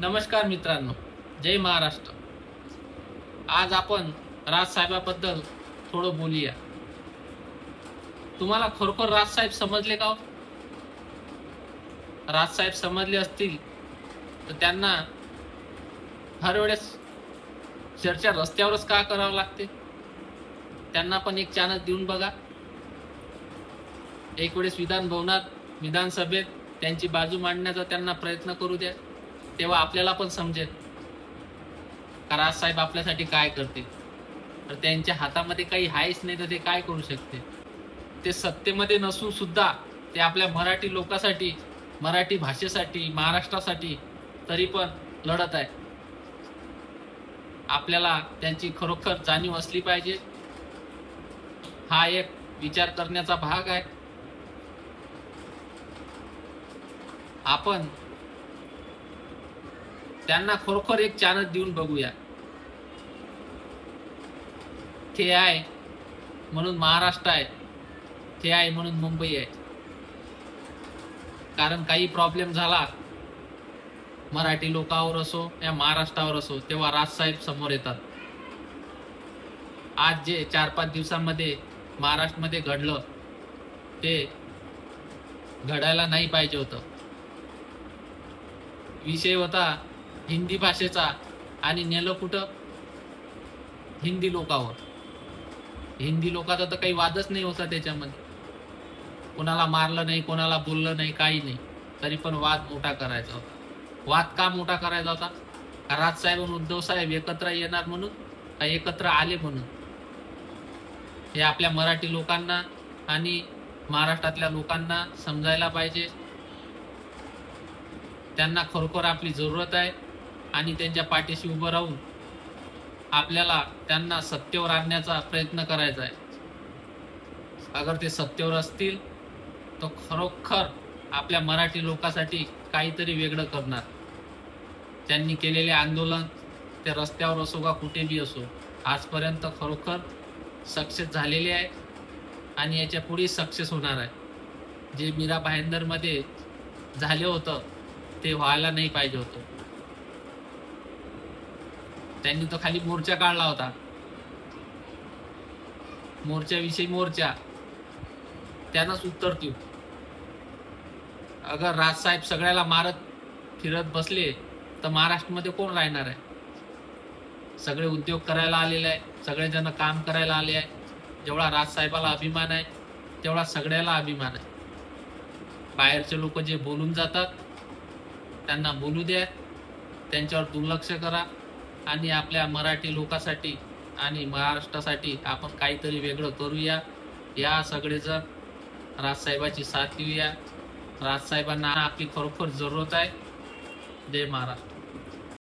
नमस्कार मित्रांनो जय महाराष्ट्र. आज आपण राजसाहेबाबद्दल थोडं बोलूया. तुम्हाला खरोखर राजसाहेब समजले का हो? राजसाहेब समजले असतील तर त्यांना हर वेळेस चर्चा रस्त्यावरच का करावं लागते? त्यांना पण एक चानस देऊन बघा. एक वेळेस विधान भवनात विधानसभेत त्यांची बाजू मांडण्याचा त्यांना प्रयत्न करू द्या. तेव्हा आपल्याला पण समजेल. का राजसाहेब आपल्यासाठी काय करते तर त्यांच्या हातामध्ये काही आहेच नाही तर ते काय करू शकते ते सत्तेमध्ये नसून सुद्धा ते आपल्या मराठी लोकांसाठी मराठी भाषेसाठी महाराष्ट्रासाठी तरी पण लढत आहे आपल्याला त्यांची खरोखर जाणीव असली पाहिजे. हा एक विचार करण्याचा भाग आहे. आपण त्यांना खरोखर एक चानस देऊन बघूया. ते आहे म्हणून महाराष्ट्र आहे. ते आहे म्हणून मुंबई आहे. कारण काही प्रॉब्लेम झाला मराठी लोकांवर असो या महाराष्ट्रावर असो तेव्हा राजसाहेब समोर येतात. आज जे चार पाच दिवसांमध्ये महाराष्ट्रामध्ये घडलं ते घडायला नाही पाहिजे होतं. विषय होता हिंदी भाषेचा आणि नेलं कुठं? हिंदी लोकावर. हिंदी लोकाचा तर काही वादच नाही होता त्याच्यामध्ये. कोणाला मारलं नाही कोणाला बोललं नाही काही नाही. तरी पण वाद मोठा करायचा होता. वाद का मोठा करायचा होता? का राजसाहेब आणि उद्धव साहेब एकत्र येणार म्हणून? का एकत्र आले म्हणून? हे आपल्या मराठी लोकांना आणि महाराष्ट्रातल्या लोकांना समजायला पाहिजे. त्यांना खरोखर आपली जरूरत आहे. आणि त्यांच्या पाठीशी उभं राहून आपल्याला त्यांना सत्तेवर आणण्याचा प्रयत्न करायचा आहे. अगर ते सत्तेवर असतील तर खरोखर आपल्या मराठी लोकांसाठी काहीतरी वेगळं करणार. त्यांनी केलेले आंदोलन ते रस्त्यावर असो का कुठे बी असो आजपर्यंत खरोखर सक्सेस झालेले आहे आणि याच्यापुढे सक्सेस होणार आहे. जे मीरा भाईंदरमध्ये झाले होतं ते व्हायला नाही पाहिजे होतं. त्यांनी तो खाली मोर्चा काढला होता. मोर्चाविषयी मोर्चा. त्यांनाच उत्तर देऊ. अगर राजसाहेब सगळ्याला मारत फिरत बसले तर महाराष्ट्रामध्ये कोण राहणार आहे? सगळे उद्योग करायला आलेले आहे सगळेजण काम करायला आले आहे. जेवढा राजसाहेबाला अभिमान आहे तेवढा सगळ्याला अभिमान आहे. बाहेरचे लोक जे बोलून जातात त्यांना बोलू द्या. त्यांच्यावर दुर्लक्ष करा. आणि आपल्या मराठी लोकांसाठी आणि महाराष्ट्रासाठी आपण काहीतरी वेगळं करूया. या सगळेजण राजसाहेबाची साथ घेऊया राजसाहेबांना आपली खरोखर जरूरत आहे. जय महाराष्ट्र